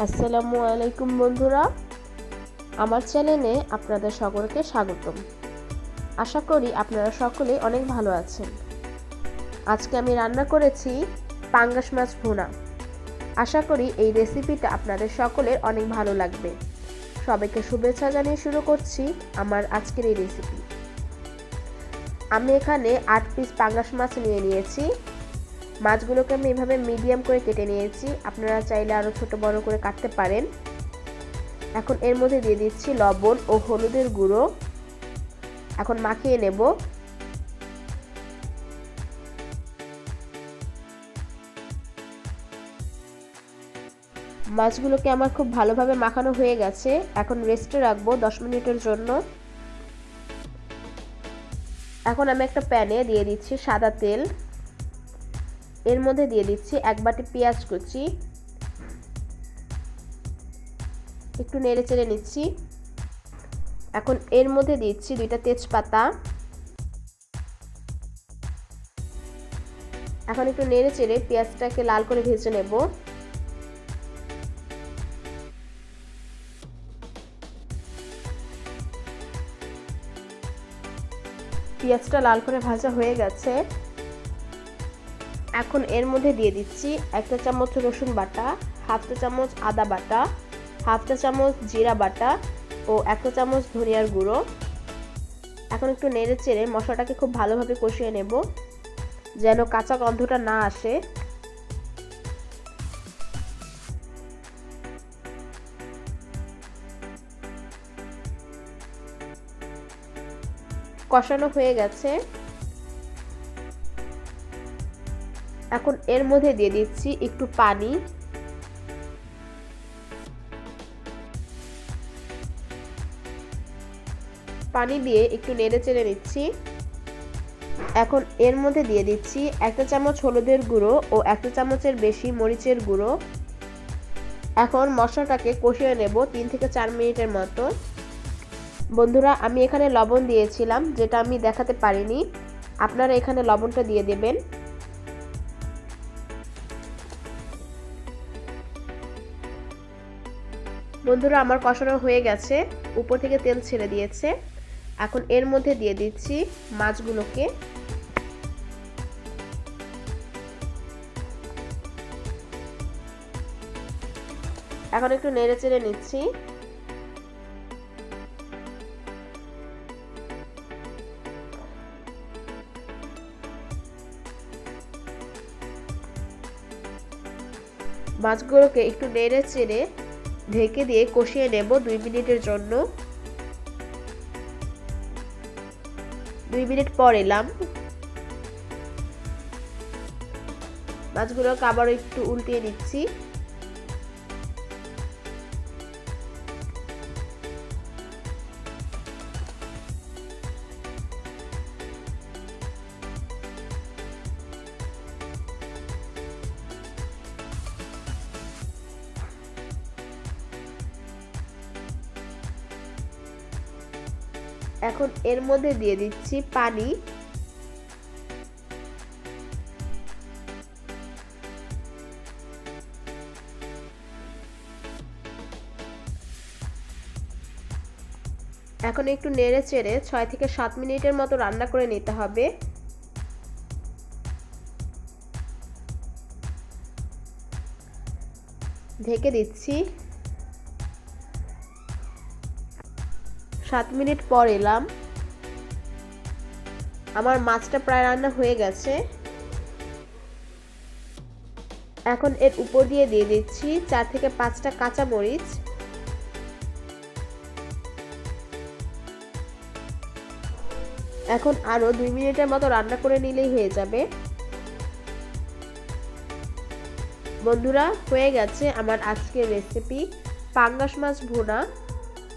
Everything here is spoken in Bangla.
আসসালামু আলাইকুম বন্ধুরা। আমার চ্যানেলে আপনাদের সকলকে স্বাগতম। আশা করি আপনারা সকলে অনেক ভালো আছেন। আজকে আমি রান্না করেছি পাঙ্গাস মাছ ভুনা। আশা করি এই রেসিপিটা আপনাদের সকলের অনেক ভালো লাগবে। সবাইকে শুভেচ্ছা জানিয়ে শুরু করছি আমার আজকের এই রেসিপি। আমি এখানে আট পিস পাঙ্গাস মাছ নিয়ে নিয়েছি। মাছগুলোকে আমি এভাবে মিডিয়াম করে কেটে নিয়েছি। আপনারা চাইলে আরও ছোট বড় করে কাটতে পারেন। এখন এর মধ্যে দিয়ে দিচ্ছি লবণ ও হলুদের গুঁড়ো। এখন মাখিয়ে নেব। মাছগুলোকে আমার খুব ভালোভাবে মাখানো হয়ে গেছে। এখন রেস্টে রাখব দশ মিনিটের জন্য। এখন আমি একটা প্যানে দিয়ে দিচ্ছি সাদা তেল। এর মধ্যে দিয়ে দিচ্ছি এক বাটি পেঁয়াজ কুচি। একটু নেড়ে চেড়ে নিচ্ছি। এখন এর মধ্যে দিচ্ছি দুইটা তেজপাতা। এখন একটু নেড়ে চেড়ে পেঁয়াজটাকে লাল করে ভেজে নেব। পেঁয়াজটা লাল করে ভাজা হয়ে গেছে। এখন এর মধ্যে দিয়ে দিচ্ছি একটা চামচ রসুন বাটা হাফটা চামচ আদা বাটা হাফটা চামচ জিরা বাটা ও একটা চামচ ধনিয়ার গুঁড়ো। এখন একটু নেড়ে চেড়ে মশলাটাকে খুব ভালোভাবে কষিয়ে নেব যেন কাঁচা গন্ধটা না আসে। কষানো হয়ে গেছে। এখন এর মধ্যে দিয়ে দিচ্ছি একটু পানি। পানি দিয়ে একটু নেড়ে চেড়ে নিচ্ছি। এখন এর মধ্যে দিয়ে দিচ্ছি একটা চামচ হলুদের গুঁড়ো ও একটা চামচের বেশি মরিচের গুঁড়ো। এখন মশলাটাকে কষিয়ে নেব তিন থেকে চার মিনিটের মতো। বন্ধুরা, আমি এখানে লবণ দিয়েছিলাম, যেটা আমি দেখাতে পারিনি। আপনারা এখানে লবণটা দিয়ে দেবেন। বন্ধুরা, আমার কষানো হয়ে গেছে। উপর থেকে তেল ছেড়ে দিয়েছে। এখন এর মধ্যে দিয়ে দিচ্ছি মাছগুলোকে। এখন একটু নেড়ে চেড়ে নিচ্ছি। মাছগুলোকে একটু নেড়ে চেড়ে ঢেকে দিয়ে কষিয়ে নেব দুই মিনিটের জন্য। দুই মিনিট পর এলাম। মাছগুলোকে আবারও একটু উল্টিয়ে নিচ্ছি। এখন এর মধ্যে দিয়ে দিচ্ছি পানি। এখন একটু নেড়ে চেড়ে ছয় থেকে সাত মিনিটের মতো রান্না করে নিতে হবে। ঢেকে দিচ্ছি। সাত মিনিট পর এলাম। আমার মাছটা প্রায় রান্না হয়ে গেছে। এখন এর উপর দিয়ে দিয়ে দিচ্ছি চার থেকে পাঁচটা কাঁচা মরিচ এখন আরও দুই মিনিটের মতো রান্না করে নিলেই হয়ে যাবে। বন্ধুরা, হয়ে গেছে আমার আজকের রেসিপি পাঙ্গাস মাছ ভুনা।